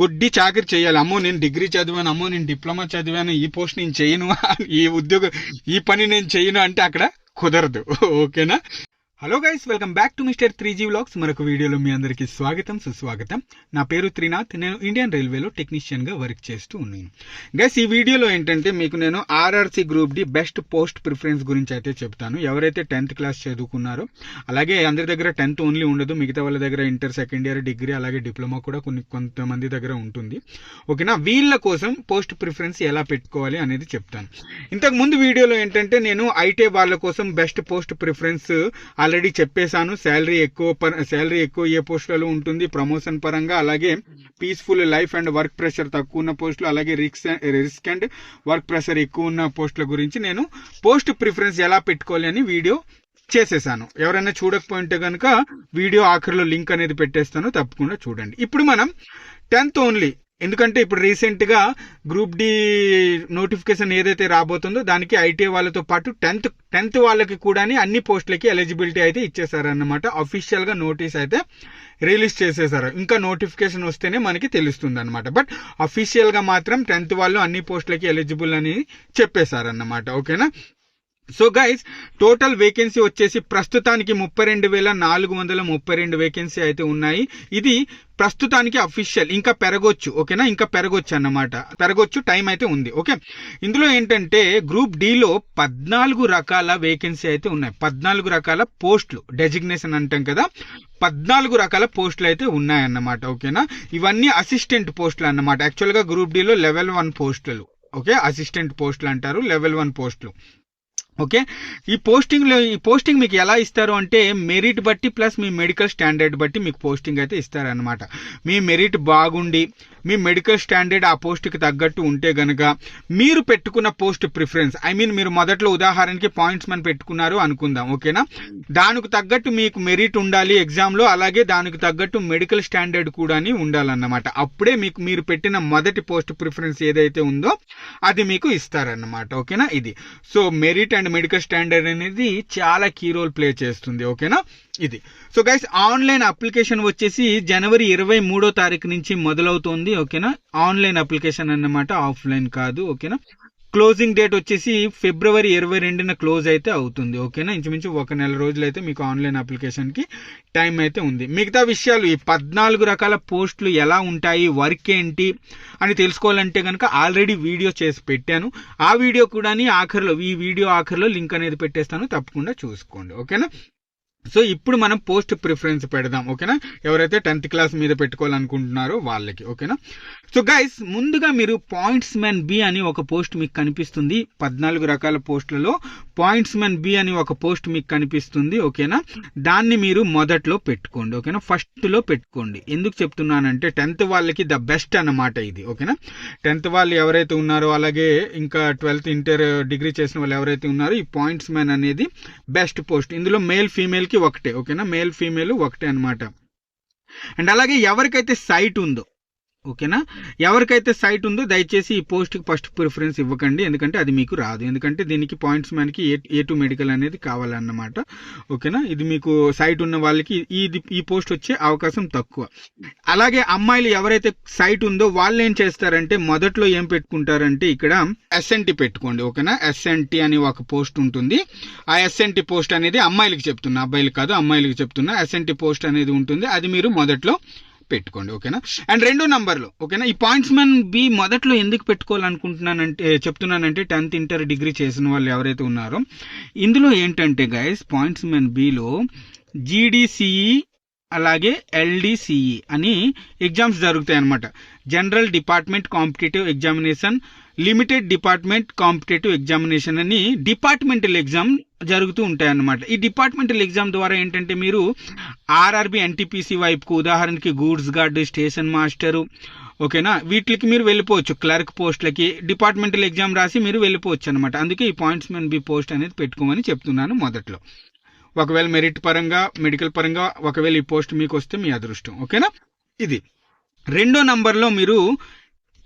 గొడ్డి చాకరి చేయాలి. అమ్మో నేను డిగ్రీ చదివాను అమ్మో నేను డిప్లొమా చదివాను ఈ పోస్ట్ నేను చేయను ఈ ఉద్యోగం ఈ పని నేను చేయను అంటే అక్కడ కుదరదు. ఓకేనా? Hello guys welcome back to mister three G vlogs మరొక వీడియోలో మీ అందరికీ స్వాగతం సుస్వాగతం. నా పేరు త్రినాథ్. నేను ఇండియన్ రైల్వేలో టెక్నీషియన్గా వర్క్ చేస్తూ ఉన్నాను. గైస్ ఈ వీడియోలో ఏంటంటే మీకు నేను RRC group D best post preference గురించి అయితే చెప్తాను. ఎవరైతే టెన్త్ క్లాస్ చదువుకున్నారో అలాగే అందరి దగ్గర టెన్త్ ఓన్లీ ఉండదు మిగతా వాళ్ళ దగ్గర ఇంటర్ సెకండ్ ఇయర్ డిగ్రీ అలాగే డిప్లొమా కూడా కొన్ని కొంతమంది దగ్గర ఉంటుంది. ఓకేనా? వీళ్ళ కోసం పోస్ట్ ప్రిఫరెన్స్ ఎలా పెట్టుకోవాలి అనేది చెప్తాను. ఇంతకు ముందు వీడియోలో ఏంటంటే నేను ఐటీ వాళ్ళ కోసం బెస్ట్ పోస్ట్ ప్రిఫరెన్స్ ఆల్రెడీ చెప్పేశాను శాలరీ ఎక్కువ శాలరీ ఎక్కువ ఏ పోస్టులలో ఉంటుంది ప్రమోషన్ పరంగా అలాగే peaceful life and work pressure తక్కువ ఉన్న పోస్టులు అలాగే risk risk and work pressure ఎక్కువ ఉన్న పోస్టుల గురించి నేను పోస్ట్ ప్రిఫరెన్స్ ఎలా పెట్టుకోవాలి అని వీడియో చేసేసాను ఎవరైనా చూడకపోయింటే కనుక వీడియో ఆఖరిలో లింక్ అనేది పెట్టేస్తాను తప్పకుండా చూడండి. ఇప్పుడు మనం టెన్త్ ఓన్లీ ఎందుకంటే ఇప్పుడు రీసెంట్గా గ్రూప్ డి నోటిఫికేషన్ ఏదైతే రాబోతుందో దానికి ఐటీఐ వాళ్ళతో పాటు టెన్త్ టెన్త్ వాళ్ళకి కూడా అన్ని పోస్టులకి ఎలిజిబిలిటీ అయితే ఇచ్చేసారన్నమాట అఫీషియల్గా నోటీస్ అయితే రిలీజ్ చేసేసారు ఇంకా నోటిఫికేషన్ వస్తేనే మనకి తెలుస్తుంది అనమాట బట్ అఫీషియల్గా మాత్రం టెన్త్ వాళ్ళు అన్ని పోస్టులకి ఎలిజిబుల్ అని చెప్పేశారన్నమాట. ఓకేనా? సో గైస్ టోటల్ వేకెన్సీ వచ్చేసి ప్రస్తుతానికి ముప్పై రెండు వేల నాలుగు వందల ముప్పై రెండు వేకెన్సీ అయితే ఉన్నాయి. ఇది ప్రస్తుతానికి అఫీషియల్ ఇంకా పెరగొచ్చు ఓకేనా? ఇంకా పెరగొచ్చు అన్నమాట. పెరగొచ్చు టైం అయితే ఉంది ఓకే? ఇందులో ఏంటంటే గ్రూప్ డిలో పద్నాలుగు రకాల వేకెన్సీ అయితే ఉన్నాయి. పద్నాలుగు రకాల పోస్టులు డెసిగ్నేషన్ అంటాం కదా. పద్నాలుగు రకాల పోస్టులు అయితే ఉన్నాయన్నమాట ఓకేనా? ఇవన్నీ అసిస్టెంట్ పోస్టులు అన్నమాట. యాక్చువల్గా గ్రూప్ డిలో లెవెల్ వన్ పోస్టులు ఓకే? అసిస్టెంట్ పోస్టులు అంటారు లెవెల్ వన్ పోస్టులు. ఓకే? ఈ పోస్టింగ్లో ఈ పోస్టింగ్ మీకు ఎలా ఇస్తారు అంటే మెరిట్ బట్టి ప్లస్ మీ మెడికల్ స్టాండర్డ్ బట్టి మీకు పోస్టింగ్ అయితే ఇస్తారనమాట మీ మెరిట్ బాగుండి మీ మెడికల్ స్టాండర్డ్ ఆ పోస్ట్కి తగ్గట్టు ఉంటే గనక మీరు పెట్టుకున్న పోస్ట్ ప్రిఫరెన్స్ ఐ మీన్ మీరు మొదట్లో ఉదాహరణకి పాయింట్స్ మన పెట్టుకున్నారు అనుకుందాం ఓకేనా? దానికి తగ్గట్టు మీకు మెరిట్ ఉండాలి ఎగ్జామ్లో అలాగే దానికి తగ్గట్టు మెడికల్ స్టాండర్డ్ కూడా ఉండాలన్నమాట. అప్పుడే మీకు మీరు పెట్టిన మొదటి పోస్ట్ ప్రిఫరెన్స్ ఏదైతే ఉందో అది మీకు ఇస్తారన్నమాట ఓకేనా? ఇది. So merit and medical standard అనేది చాలా కీ రోల్ ప్లే చేస్తుంది ఓకేనా? ఇది. సో గైస్ ఆన్లైన్ అప్లికేషన్ వచ్చేసి జనవరి ఇరవై మూడో తారీఖు నుంచి మొదలవుతుంది ఓకేనా? ఆన్లైన్ అప్లికేషన్ అన్నమాట ఆఫ్లైన్ కాదు ఓకేనా? క్లోజింగ్ డేట్ వచ్చేసి ఫిబ్రవరి ఇరవై రెండున క్లోజ్ అయితే అవుతుంది ఓకేనా ఇంచుమించు ఒక నెల రోజులు అయితే మీకు ఆన్లైన్ అప్లికేషన్కి టైం అయితే ఉంది. మిగతా విషయాలు ఈ పద్నాలుగు రకాల పోస్టులు ఎలా ఉంటాయి వర్క్ ఏంటి అని తెలుసుకోవాలంటే కనుక ఆల్రెడీ వీడియో చేసి పెట్టాను. ఆ వీడియో కూడా ఆఖరిలో ఈ వీడియో ఆఖరిలో లింక్ అనేది పెట్టేస్తాను తప్పకుండా చూసుకోండి ఓకేనా సో ఇప్పుడు మనం పోస్ట్ ప్రిఫరెన్స్ పెడదాం ఓకేనా? ఎవరైతే టెన్త్ క్లాస్ మీద పెట్టుకోవాలనుకుంటున్నారో వాళ్ళకి ఓకేనా? సో గైస్ ముందుగా మీరు పాయింట్స్ మెన్ బి అని ఒక పోస్ట్ మీకు కనిపిస్తుంది. పద్నాలుగు రకాల పోస్టులలో పాయింట్స్ మెన్ బి అని ఒక పోస్ట్ మీకు కనిపిస్తుంది ఓకేనా? దాన్ని మీరు మొదట్లో పెట్టుకోండి ఓకేనా? ఫస్ట్లో పెట్టుకోండి. ఎందుకు చెప్తున్నానంటే టెన్త్ వాళ్ళకి ద బెస్ట్ అన్నమాట ఇది ఓకేనా? టెన్త్ వాళ్ళు ఎవరైతే ఉన్నారో అలాగే ఇంకా ట్వెల్త్ ఇంటర్ డిగ్రీ చేసిన వాళ్ళు ఎవరైతే ఉన్నారో ఈ పాయింట్స్ మెన్ అనేది బెస్ట్ పోస్ట్. ఇందులో మేల్ ఫీమేల్కి ఒకటే ఓకేనా? మేల్ ఫీమేల్ ఒకటే అనమాట అండ్ అలాగే ఎవరికైతే సైట్ ఉందో ఓకేనా? ఎవరికైతే సైట్ ఉందో దయచేసి ఈ పోస్ట్కి ఫస్ట్ ప్రిఫరెన్స్ ఇవ్వకండి. ఎందుకంటే అది మీకు రాదు. ఎందుకంటే దీనికి పాయింట్స్ మ్యాన్కి ఏ ఏ టు మెడికల్ అనేది కావాలన్నమాట. ఓకేనా? ఇది మీకు సైట్ ఉన్న వాళ్ళకి ఇది ఈ పోస్ట్ వచ్చే అవకాశం తక్కువ. అలాగే అమ్మాయిలు ఎవరైతే సైట్ ఉందో వాళ్ళు ఏం చేస్తారంటే మొదట్లో ఏం పెట్టుకుంటారంటే ఇక్కడ ఎస్ఎన్టీ పెట్టుకోండి. ఓకేనా? ఎస్ఎన్టీ అని ఒక పోస్ట్ ఉంటుంది. ఆ ఎస్ఎన్టీ పోస్ట్ అనేది అమ్మాయిలకి చెప్తున్నా. అబ్బాయిలు కాదు అమ్మాయిలకి చెప్తున్నా. ఎస్ఎన్టీ పోస్ట్ అనేది ఉంటుంది. అది మీరు మొదట్లో పెట్టుకోండి ఓకేనా? అండ్ రెండో నంబర్లో ఓకేనా? ఈ పాయింట్స్ మెన్ బి మొదట్లో ఎందుకు పెట్టుకోవాలనుకుంటున్నానంటే చెప్తున్నానంటే టెన్త్ ఇంటర్ డిగ్రీ చేసిన వాళ్ళు ఎవరైతే ఉన్నారో ఇందులో ఏంటంటే guys points men below GDCE అలాగే ఎల్డిసిఈ అని ఎగ్జామ్స్ జరుగుతాయి అనమాట general department competitive examination limited department competitive examination అని డిపార్ట్మెంటల్ ఎగ్జామ్ జరుగుతూ ఉంటాయన్నమాట. ఈ డిపార్ట్మెంటల్ ఎగ్జామ్ ద్వారా ఏంటంటే మీరు ఆర్ఆర్బి ఎన్టీపీసీ వైపుకు ఉదాహరణకి గూడ్స్ గార్డ్ స్టేషన్ మాస్టరు ఓకేనా? వీటికి మీరు వెళ్ళిపోవచ్చు. క్లర్క్ పోస్ట్లకి డిపార్ట్మెంటల్ ఎగ్జామ్ రాసి మీరు వెళ్ళిపోవచ్చు అనమాట అందుకే ఈ పాయింట్స్ మెన్ బి పోస్ట్ అనేది పెట్టుకోమని చెప్తున్నాను మొదట్లో. ఒకవేళ మెరిట్ పరంగా మెడికల్ పరంగా ఒకవేళ ఈ పోస్ట్ మీకు వస్తే మీ అదృష్టం. ఓకేనా? ఇది. రెండో నంబర్లో మీరు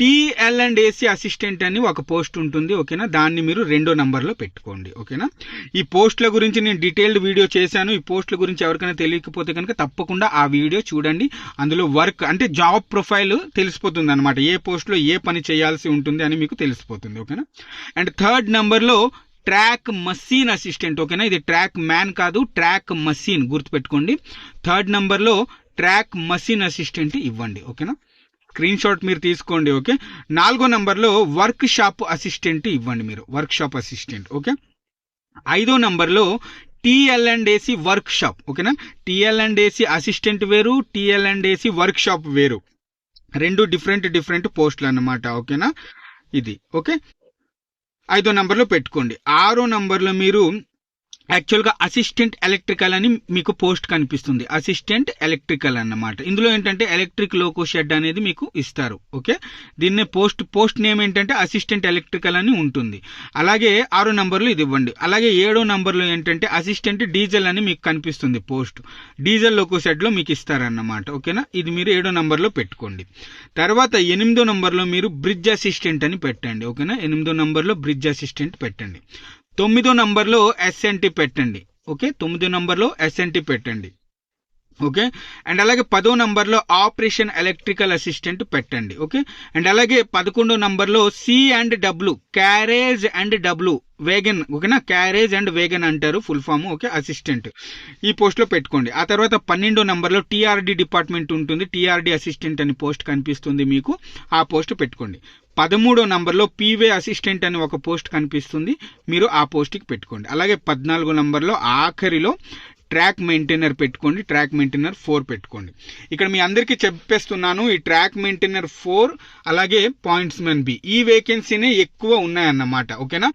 టీఎల్ అండ్ ఏసీ అసిస్టెంట్ అని ఒక పోస్ట్ ఉంటుంది ఓకేనా? దాన్ని మీరు రెండో నంబర్లో పెట్టుకోండి ఓకేనా? ఈ పోస్టుల గురించి నేను డీటెయిల్డ్ వీడియో చేశాను. ఈ పోస్టుల గురించి ఎవరికైనా తెలియకపోతే కనుక తప్పకుండా ఆ వీడియో చూడండి. అందులో వర్క్ అంటే జాబ్ ప్రొఫైల్ తెలిసిపోతుంది అనమాట ఏ పోస్ట్లో ఏ పని చేయాల్సి ఉంటుంది అని మీకు తెలిసిపోతుంది ఓకేనా? అండ్ థర్డ్ నంబర్లో ట్రాక్ మసీన్ అసిస్టెంట్ ఓకేనా? ఇది ట్రాక్ మ్యాన్ కాదు ట్రాక్ మసీన్ గుర్తుపెట్టుకోండి. థర్డ్ నంబర్లో ట్రాక్ మసీన్ అసిస్టెంట్ ఇవ్వండి ఓకేనా? స్క్రీన్ షాట్ మీరు తీసుకోండి ఓకే? నాలుగో నంబర్లో వర్క్ షాప్ అసిస్టెంట్ ఇవ్వండి మీరు వర్క్ షాప్ అసిస్టెంట్ ఓకే? ఐదో నంబర్లో TL and AC workshop ఓకేనా? టీఎల్ అండ్ ఏసీ అసిస్టెంట్ వేరు TL and AC workshop వేరు. రెండు డిఫరెంట్ డిఫరెంట్ పోస్టులు అన్నమాట ఓకేనా? ఇది ఓకే? ఐదో నంబర్లో పెట్టుకోండి. ఆరో నంబర్లో మీరు యాక్చువల్గా అసిస్టెంట్ ఎలక్ట్రికల్ అని మీకు పోస్ట్ కనిపిస్తుంది. అసిస్టెంట్ ఎలక్ట్రికల్ అన్నమాట. ఇందులో ఏంటంటే ఎలక్ట్రిక్ లోకో షెడ్ అనేది మీకు ఇస్తారు. ఓకే? దీన్నే పోస్ట్ పోస్ట్ నేమ్ ఏంటంటే అసిస్టెంట్ ఎలక్ట్రికల్ అని ఉంటుంది. అలాగే ఆరో నంబర్లో ఇది ఇవ్వండి. అలాగే ఏడో నంబర్లో ఏంటంటే అసిస్టెంట్ డీజిల్ అని మీకు కనిపిస్తుంది పోస్ట్. డీజిల్ లోకో షెడ్లో మీకు ఇస్తారన్నమాట. ఓకేనా? ఇది మీరు ఏడో నంబర్లో పెట్టుకోండి. తర్వాత ఎనిమిదో నంబర్లో మీరు బ్రిడ్జ్ అసిస్టెంట్ అని పెట్టండి. ఓకేనా? ఎనిమిదో నంబర్లో బ్రిడ్జ్ అసిస్టెంట్ పెట్టండి. తొమ్మిదో నంబర్లో ఎస్ఎన్టీ పెట్టండి. ఓకే? తొమ్మిదో నంబర్లో ఎస్ఎన్టీ పెట్టండి. ఓకే? అండ్ అలాగే పదో నంబర్లో ఆపరేషన్ ఎలక్ట్రికల్ అసిస్టెంట్ పెట్టండి. ఓకే? అండ్ అలాగే పదకొండో నంబర్లో C and W carriage and W wagon ఓకేనా? క్యారేజ్ అండ్ వేగన్ అంటారు ఫుల్ ఫామ్ ఓకే? అసిస్టెంట్. ఈ పోస్ట్లో పెట్టుకోండి. ఆ తర్వాత పన్నెండో నంబర్లో టీఆర్డీ డిపార్ట్మెంట్ ఉంటుంది. టీఆర్డీ అసిస్టెంట్ అని పోస్ట్ కనిపిస్తుంది మీకు. ఆ పోస్ట్ పెట్టుకోండి. పదమూడో నంబర్లో పీవే అసిస్టెంట్ అని ఒక పోస్ట్ కనిపిస్తుంది. మీరు ఆ పోస్ట్కి పెట్టుకోండి. అలాగే పద్నాలుగో నంబర్లో ఆఖరిలో ట్రాక్ మెయింటైనర్ పెట్టుకోండి. ట్రాక్ మెయింటైనర్ ఫోర్ పెట్టుకోండి. ఇక్కడ మీ అందరికీ చెప్పేస్తున్నాను ఈ ట్రాక్ మెయింటైనర్ ఫోర్ అలాగే పాయింట్స్ మెన్ బి. ఈ వేకెన్సీనే ఎక్కువ ఉన్నాయన్నమాట ఓకేనా?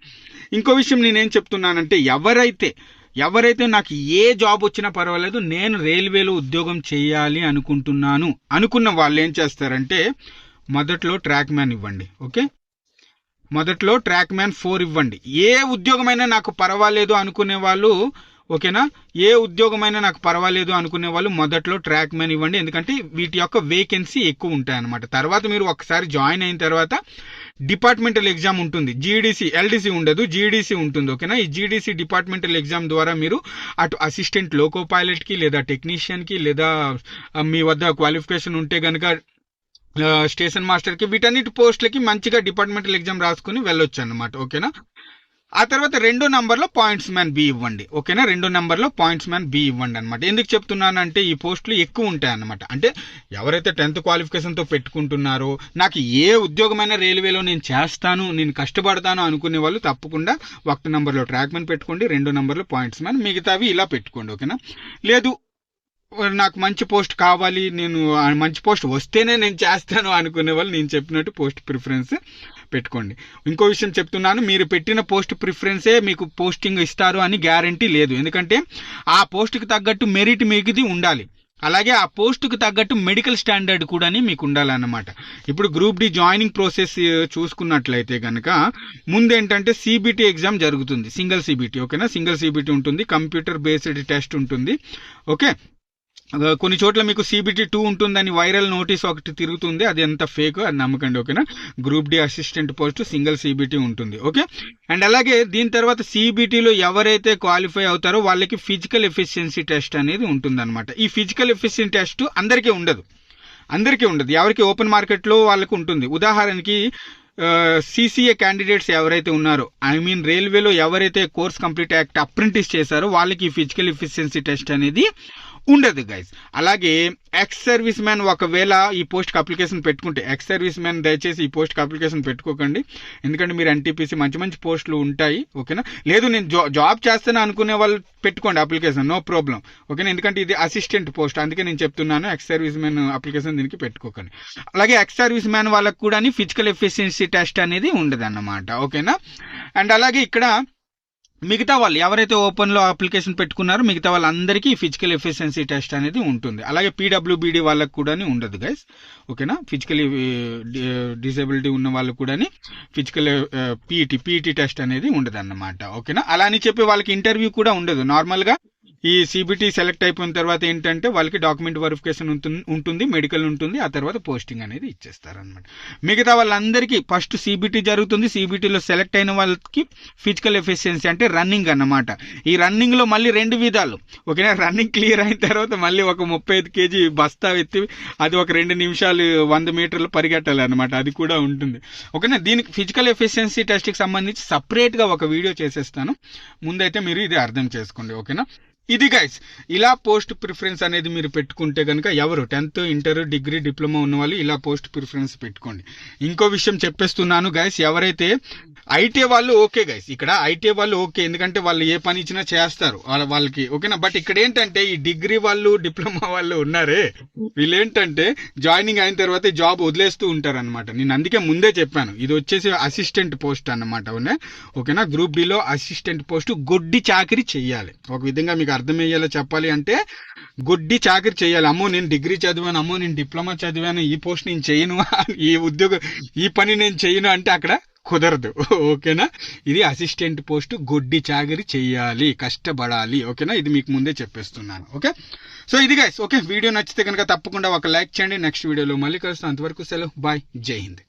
ఇంకో విషయం నేనేం చెప్తున్నానంటే ఎవరైతే ఎవరైతే నాకు ఏ జాబ్ వచ్చినా పర్వాలేదు నేను రైల్వేలో ఉద్యోగం చేయాలి అనుకుంటున్నాను. అనుకున్న వాళ్ళు ఏం చేస్తారంటే మొదట్లో ట్రాక్ మ్యాన్ ఇవ్వండి ఓకే? మొదట్లో ట్రాక్ మ్యాన్ ఫోర్ ఇవ్వండి. ఏ ఉద్యోగమైనా నాకు పర్వాలేదు అనుకునే వాళ్ళు ఓకేనా? ఏ ఉద్యోగమైనా నాకు పర్వాలేదు అనుకునే వాళ్ళు మొదట్లో ట్రాక్ మ్యాన్ ఇవ్వండి. ఎందుకంటే వీటి యొక్క వేకెన్సీ ఎక్కువ ఉంటాయన్నమాట తర్వాత మీరు ఒకసారి జాయిన్ అయిన తర్వాత డిపార్ట్మెంటల్ ఎగ్జామ్ ఉంటుంది. జీడీసీ ఎల్డీసీ ఉండదు జీడీసీ ఉంటుంది ఓకేనా? ఈ జీడీసీ డిపార్ట్మెంటల్ ఎగ్జామ్ ద్వారా మీరు అటు అసిస్టెంట్ లోకో పైలట్కి లేదా టెక్నీషియన్కి లేదా మీ వద్ద క్వాలిఫికేషన్ ఉంటే కనుక స్టేషన్ మాస్టర్కి వీటన్నిటి పోస్టులకి మంచిగా డిపార్ట్మెంటల్ ఎగ్జామ్ రాసుకుని వెళ్ళొచ్చు అనమాట ఓకేనా? ఆ తర్వాత రెండో నంబర్లో పాయింట్స్ మ్యాన్ బి ఇవ్వండి ఓకేనా? రెండో నంబర్లో పాయింట్స్ మ్యాన్ బి ఇవ్వండి అనమాట ఎందుకు చెప్తున్నానంటే ఈ పోస్టులు ఎక్కువ ఉంటాయి అనమాట అంటే ఎవరైతే టెన్త్ క్వాలిఫికేషన్తో పెట్టుకుంటున్నారో నాకు ఏ ఉద్యోగమైనా రైల్వేలో నేను చేస్తాను నేను కష్టపడతాను అనుకునే వాళ్ళు తప్పకుండా ఒకటి నంబర్లో ట్రాక్ మ్యాన్ పెట్టుకోండి రెండో నంబర్లో పాయింట్స్ మ్యాన్ మిగతావి ఇలా పెట్టుకోండి ఓకేనా? లేదు నాకు మంచి పోస్ట్ కావాలి నేను ఆ మంచి పోస్ట్ వస్తేనే నేను చేస్తాను అనుకునే వాళ్ళు నేను చెప్పినట్టు పోస్ట్ ప్రిఫరెన్స్ పెట్టుకోండి. ఇంకో విషయం చెప్తున్నాను మీరు పెట్టిన పోస్ట్ ప్రిఫరెన్సే మీకు పోస్టింగ్ ఇస్తారు అని గ్యారంటీ లేదు. ఎందుకంటే ఆ పోస్ట్కి తగ్గట్టు మెరిట్ మీకుది ఉండాలి. అలాగే ఆ పోస్టుకు తగ్గట్టు మెడికల్ స్టాండర్డ్ కూడా మీకు ఉండాలన్నమాట. ఇప్పుడు గ్రూప్ డి జాయినింగ్ ప్రాసెస్ చూసుకున్నట్లయితే కనుక ముందేంటంటే సిబిటీ ఎగ్జామ్ జరుగుతుంది. సింగిల్ సీబీటీ ఓకేనా? సింగిల్ సీబీటీ ఉంటుంది కంప్యూటర్ బేస్డ్ టెస్ట్ ఉంటుంది. ఓకే? కొన్ని చోట్ల మీకు సిబిటీ టూ ఉంటుందని వైరల్ నోటీస్ ఒకటి తిరుగుతుంది. అది ఎంత ఫేక్ అది నమ్మకండి ఓకేనా? Group D assistant post single CBT ఉంటుంది ఓకే? అండ్ అలాగే దీని తర్వాత సిబిటీలో ఎవరైతే క్వాలిఫై అవుతారో వాళ్ళకి ఫిజికల్ ఎఫిషియన్సీ టెస్ట్ అనేది ఉంటుందన్నమాట. ఈ ఫిజికల్ ఎఫిషియన్సీ టెస్ట్ అందరికీ ఉండదు. అందరికీ ఉండదు. ఎవరికి ఓపెన్ మార్కెట్లో వాళ్ళకు ఉంటుంది. ఉదాహరణకి సిసిఏ క్యాండిడేట్స్ ఎవరైతే ఉన్నారో ఐ మీన్ రైల్వేలో ఎవరైతే కోర్స్ కంప్లీట్ యాక్ట్ అప్రెంటిస్ చేశారో వాళ్ళకి ఫిజికల్ ఎఫిషియన్సీ టెస్ట్ అనేది ఉండదు గైస్ అలాగే ఎక్స్ సర్వీస్ మ్యాన్ ఒకవేళ ఈ పోస్ట్కి అప్లికేషన్ పెట్టుకుంటే ఎక్స్ సర్వీస్ మ్యాన్ దయచేసి ఈ పోస్ట్కి అప్లికేషన్ పెట్టుకోకండి. ఎందుకంటే మీరు ఎన్టీపీసీ మంచి మంచి పోస్టులు ఉంటాయి ఓకేనా? లేదు నేను జా జాబ్ చేస్తాను అనుకునే వాళ్ళు పెట్టుకోండి అప్లికేషన్ నో ప్రాబ్లం ఓకేనా? ఎందుకంటే ఇది అసిస్టెంట్ పోస్ట్ అందుకే నేను చెప్తున్నాను ఎక్స్ సర్వీస్ మ్యాన్ అప్లికేషన్ దీనికి పెట్టుకోకండి. అలాగే ఎక్స్ సర్వీస్ మ్యాన్ వాళ్ళకు కూడా ఫిజికల్ ఎఫిషియన్సీ టెస్ట్ అనేది ఉండదు ఓకేనా? అండ్ అలాగే ఇక్కడ మిగతా వాళ్ళు ఎవరైతే ఓపెన్లో అప్లికేషన్ పెట్టుకున్నారో మిగతా వాళ్ళందరికీ ఫిజికల్ ఎఫిషియన్సీ టెస్ట్ అనేది ఉంటుంది. అలాగే పీడబ్ల్యూబీడీ వాళ్ళకి కూడా ఉండదు గైస్ ఓకేనా ఫిజికల్ డిసేబిలిటీ ఉన్న వాళ్ళకు కూడా ఫిజికల్ పీఈటీ పీఈటీ టెస్ట్ అనేది ఉండదు అన్నమాట ఓకేనా అలా అని చెప్పి వాళ్ళకి ఇంటర్వ్యూ కూడా ఉండదు. నార్మల్గా ఈ సిబిటీ సెలెక్ట్ అయిపోయిన తర్వాత ఏంటంటే వాళ్ళకి డాక్యుమెంట్ వెరిఫికేషన్ ఉంటుంది మెడికల్ ఉంటుంది ఆ తర్వాత పోస్టింగ్ అనేది ఇచ్చేస్తారు అనమాట మిగతా వాళ్ళందరికీ ఫస్ట్ సిబిటీ జరుగుతుంది. సిబిటీలో సెలెక్ట్ అయిన వాళ్ళకి ఫిజికల్ ఎఫిషియన్సీ అంటే రన్నింగ్ అన్నమాట. ఈ రన్నింగ్లో మళ్ళీ రెండు విధాలు. ఓకేనా రన్నింగ్ క్లియర్ అయిన తర్వాత మళ్ళీ ఒక ముప్పై ఐదు కేజీ బస్తా ఎత్తి అది ఒక రెండు నిమిషాలు వంద మీటర్లు పరిగెట్టాలి అనమాట అది కూడా ఉంటుంది. ఓకేనా దీనికి ఫిజికల్ ఎఫిషియన్సీ టెస్ట్కి సంబంధించి సపరేట్గా ఒక వీడియో చేసేస్తాను. ముందైతే మీరు ఇది అర్థం చేసుకోండి. ఓకేనా? ఇది గైస్ ఇలా పోస్ట్ ప్రిఫరెన్స్ అనేది మీరు పెట్టుకుంటే కనుక ఎవరు టెన్త్ ఇంటర్ డిగ్రీ డిప్లొమా ఉన్న వాళ్ళు ఇలా పోస్ట్ ప్రిఫరెన్స్ పెట్టుకోండి. ఇంకో విషయం చెప్పేస్తున్నాను గైస్ ఎవరైతే ఐటీ వాళ్ళు ఓకే గైస్ ఇక్కడ ఐటీ వాళ్ళు ఓకే ఎందుకంటే వాళ్ళు ఏ పని ఇచ్చినా చేస్తారు వాళ్ళ వాళ్ళకి ఓకేనా బట్ ఇక్కడ ఏంటంటే ఈ డిగ్రీ వాళ్ళు డిప్లొమా వాళ్ళు ఉన్నారే వీళ్ళు ఏంటంటే జాయినింగ్ అయిన తర్వాత జాబ్ వదిలేస్తూ ఉంటారు అనమాట నేను అందుకే ముందే చెప్పాను ఇది వచ్చేసి అసిస్టెంట్ పోస్ట్ అన్నమాట ఓకేనా గ్రూప్ డిలో అసిస్టెంట్ పోస్ట్ గొడ్డి చాకరీ చెయ్యాలి. ఒక విధంగా మీకు అర్థమయ్యేలా చెప్పాలి అంటే గుడ్డి చాకరి చేయాలి. అమ్మో నేను డిగ్రీ చదివాను అమ్మో నేను డిప్లొమా చదివాను ఈ పోస్ట్ నేను చేయను ఈ ఉద్యోగం ఈ పని నేను చేయను అంటే అక్కడ కుదరదు. ఓకేనా? ఇది అసిస్టెంట్ పోస్ట్ గొడ్డి చాగిరి చేయాలి కష్టపడాలి. ఓకేనా? ఇది మీకు ముందే చెప్పేస్తున్నాను. ఓకే? సో ఇది గైస్ ఓకే? వీడియో నచ్చితే కనుక తప్పకుండా ఒక లైక్ చేయండి. నెక్స్ట్ వీడియోలో మళ్ళీ కలుస్తాను అంతవరకు సెలవు. బాయ్ జై హింద్.